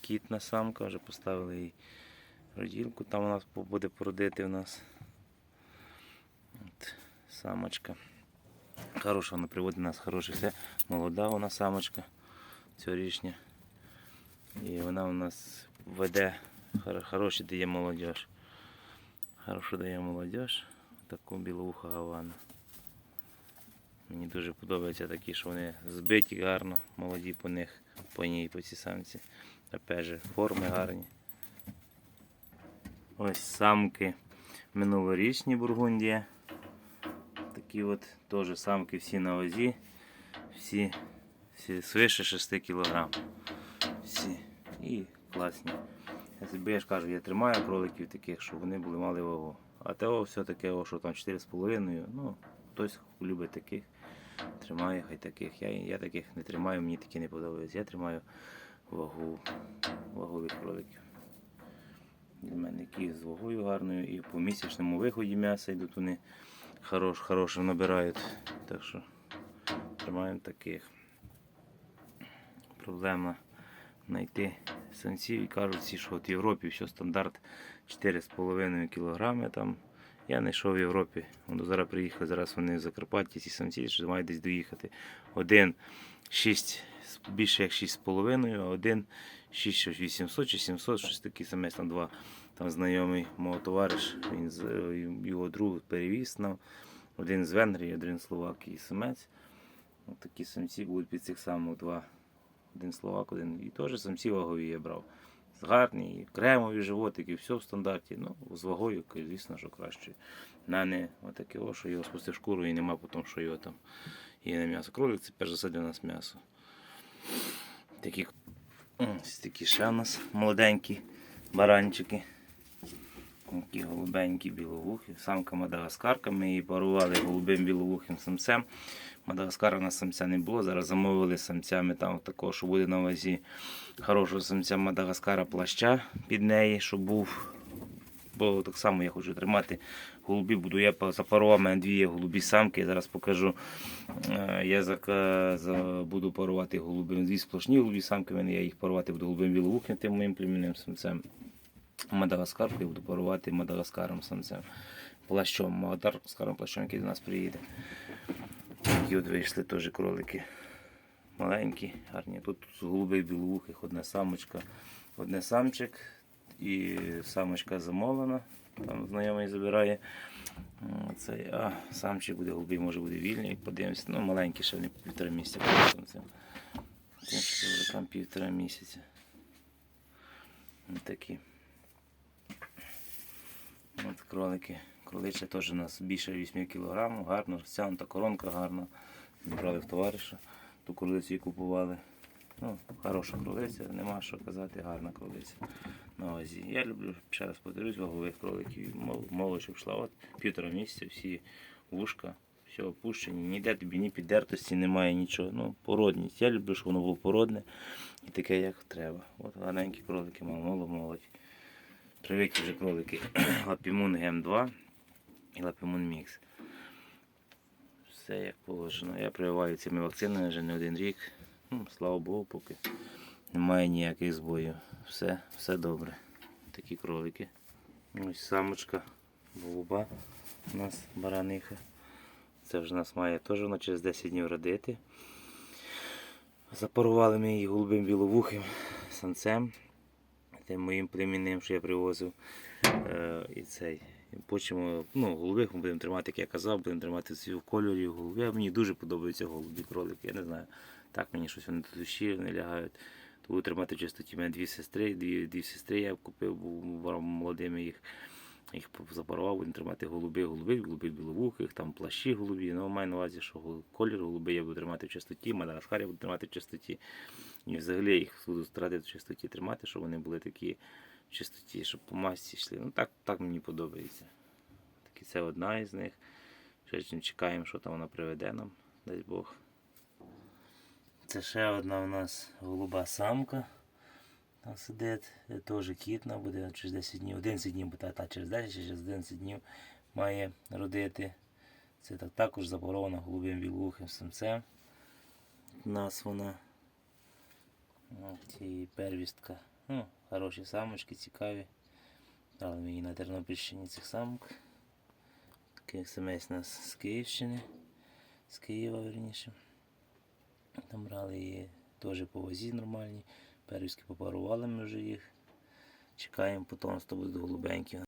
Кітна самка, вже поставили їй роділку, там у нас буде породити у нас От, самочка. Хороша вона приводить нас хороших. Це молода вона самочка цьогорічня. І вона у нас веде хор- хороші дає молодіж. Хорошо дає молодіж. Таку білоуха гавана. Мені дуже подобаються такі, що вони збиті гарно, молоді по них, по ній, по цій самці. Опять же, форми гарні. Ось самки минулорічні Бургундія. Такі от теж самки всі на вазі. Всі, всі свише 6 кг. Всі. І класні. Я я ж кажу, я тримаю кроликів таких, щоб вони були мали вагу. А того все таке, що там 4,5. Ну, хтось любить таких. Тримає хай таких. Я, я таких не тримаю, мені такі не подобаються. Я тримаю вагу, вагу від кроликів. Які з вагою гарною і по місячному виході м'яса йдуть вони хорош, хороше набирають. Так що тримаємо таких. Проблема знайти самців і кажуть всі, що от в Європі все стандарт 4,5 кг. Там. Я знайшов в Європі. Воно зараз приїхали, зараз вони в Закарпатті, ці самці, що мають десь доїхати. Один 6, більше як 6,5, а один 6, 800 чи 700, щось такі самець там два. Там знайомий мого товариш, він з його друг перевіз нам. Один з Венгрії, один з Словакії самець. От такі самці будуть під цих самих два. Один словак, один. І теж самці вагові я брав. Гарні, і кремові животики, все в стандарті. Ну, з вагою, звісно, що краще. На не отаке, о, що його спустив шкуру і нема потім, що його там є на м'ясо. Кролик це перш за все для нас м'ясо. Такі, такі ще у нас молоденькі баранчики. Такі голубенькі біловухи. Самка Мадагаскарка. Ми її парували голубим біловухим самцем. Мадагаскара у нас самця не було. Зараз замовили самцями там такого, що буде на вазі хорошого самця Мадагаскара плаща під неї, щоб був. Бо так само я хочу тримати голубі, буду я запарував, мене дві голубі самки, зараз покажу. Е, Я буду парувати голубим. Дві сплошні голубі самки, я їх парувати буду голубим біловухим, тим моїм племінним самцем. Мадагаскарку я буду парувати Мадагаскаром самцем. Плащом, Мадагаскаром плащом, який до нас приїде. Такі от вийшли теж кролики. Маленькі, гарні. Тут з голубих білоухих одна самочка, одне самчик і самочка замовлена. Там знайомий забирає. Цей, а самчик буде голубий, може буде вільний. Подивимося. Ну, маленький ще не півтора місяця. кроликам півтора місяця. Такі. От кролики. Кролича теж у нас більше 8 кг, гарно розтягнута коронка гарна. Брали в товариша, ту кролицю купували. Ну, хороша кролиця, нема що казати, гарна кролиця на вазі. Я люблю, ще раз повторюсь, вагових кроликів. Мол- Молодь йшла, от півтора місяця, всі вушка, все опущені, ніде тобі ні піддертості немає, нічого. Ну, породність. Я люблю, щоб воно було породне і таке, як треба. От гарненькі кролики, мало молодь. Привиті вже кролики Лапімун Гем 2 і Лапімун Мікс. Все як положено. Я прививаю цими вакцинами вже не один рік. Ну, слава Богу, поки немає ніяких збоїв. Все, все добре. Такі кролики. Ось самочка голуба у нас бараниха. Це вже нас має теж вона через 10 днів родити. Запарували ми її голубим біловухим самцем. Тим моїм племінним, що я привозив. Е, і цей. Почимо, ну, голубих ми будемо тримати, як я казав, будемо тримати в кольорі голуби. Мені дуже подобаються голубі кролики. Я не знаю, так мені щось вони до душі не лягають. То буду тримати в чистоті. У мене дві сестри, дві, дві сестри я купив, був молодими їх. Їх запарував, будемо тримати голуби, голуби, голуби біловухих, там плащі голубі. Ну, маю на увазі, що колір голуби я буду тримати в чистоті, Мадагаскар я буду тримати в чистоті. І взагалі їх буду старатися в чистоті тримати, щоб вони були такі в чистоті, щоб по масці йшли. Ну так, так мені подобається. Такі це одна із них. Ще чекаємо, що там вона приведе нам, дай Бог. Це ще одна у нас голуба самка. Там сидить, Е, теж кітна, буде через 10 днів, 11 днів, буде та через 10 через 11 днів має родити. Це так, також запорована голубим білухим самцем. У нас вона Ну, Ці первістка. Ну, хороші самочки, цікаві. Дали її на Тернопільщині цих самок. Самець у нас з Київщини. З Києва, верніше. Там брали її теж по вазі нормальні. Первістки попарували ми вже їх. Чекаємо потомство, буде голубенькі.